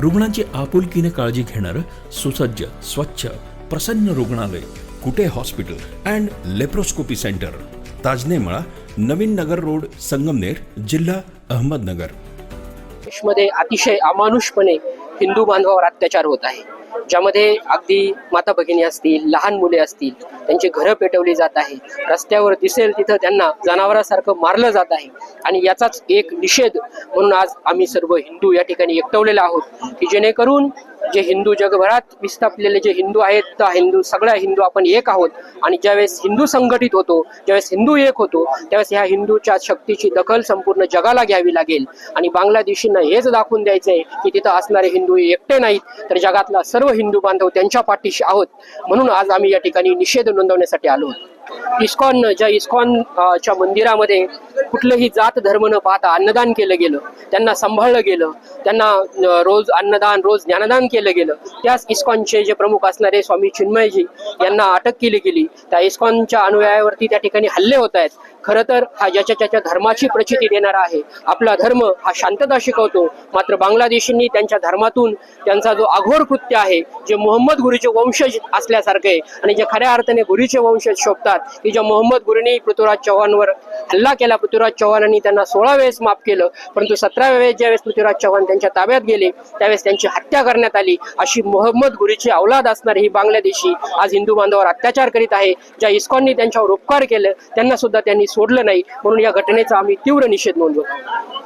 रुग्णांची आपुलकीने काळजी घेणारं सुसज्ज स्वच्छ प्रसन्न रुग्णालय Kute hospital and laparoscopy centre Tajnemala Navin Nagar road Sangamner जिल्हा अहमदनगर. अतिशय अमानुषपणे हिंदू बांधवावर अत्याचार होत आहे. ज्यामध्ये अगदी माता भगिनी असतील लहान मुले असतील त्यांची घरं पेटवली जात आहे रस्त्यावर दिसेल तिथं त्यांना जनावरासारखं मारलं जात आहे. आणि याचाच एक निषेध म्हणून आज आम्ही सर्व हिंदू या ठिकाणी एकटवलेलो आहोत की जेणेकरून जे हिंदू जगभरात विस्थापलेले जे हिंदू आहेत त्या हिंदू सगळ्या हिंदू आपण एक आहोत. आणि ज्यावेळेस हिंदू संघटित होतो ज्यावेळेस हिंदू एक होतो त्यावेळेस ह्या हिंदूच्या शक्तीची दखल संपूर्ण जगाला घ्यावी लागेल. आणि बांगलादेशींना हेच दाखवून द्यायचं आहे की तिथं असणारे हिंदू एकटे नाहीत तर जगातला सर्व हिंदू बांधव त्यांच्या पाठीशी आहोत. म्हणून आज आम्ही या ठिकाणी निषेध नोंदवण्यासाठी आलो. इस्कॉन ज्या इस्कॉन च्या मंदिरामध्ये कुठलंही जात धर्म न पाहता अन्नदान केलं गेलं त्यांना सांभाळलं गेलं त्यांना रोज अन्नदान रोज ज्ञानदान केलं गेलं त्याच इस्कॉनचे जे प्रमुख असणारे स्वामी चिन्मयजी यांना अटक केली गेली. त्या इस्कॉनच्या अनुयायावरती त्या ठिकाणी हल्ले होत आहेत. खरं तर हा ज्याच्या त्याच्या धर्माची प्रचिती देणारा आहे आपला धर्म हा शांतता शिकवतो. मात्र बांगलादेशींनी त्यांच्या धर्मातून त्यांचा जो आघोर कृत्य आहे जे मोहम्मद गुरुचे वंशज असल्यासारखे आणि जे खऱ्या अर्थाने गुरुचे वंशज शोभतात की ज्या मोहम्मद गुरुनी पृथ्वीराज चव्हाणवर हल्ला केला पृथ्वीराज चव्हाणांनी त्यांना सोळा वेळेस माफ केलं. परंतु सतराव्या वेळेस ज्यावेळेस पृथ्वीराज चव्हाण त्यांच्या ताब्यात गेले त्यावेळेस त्यांची हत्या करण्यात आली. अशी मोहम्मद गुरीची अवलाद असणारी ही बांगलादेशी आज हिंदू बांधवावर अत्याचार करीत आहे ज्या इस्कॉननी त्यांच्यावर उपकार केलं त्यांना सुद्धा त्यांनी सोडलं नाही. म्हणून या घटनेचा आम्ही तीव्र निषेध नोंदवतो.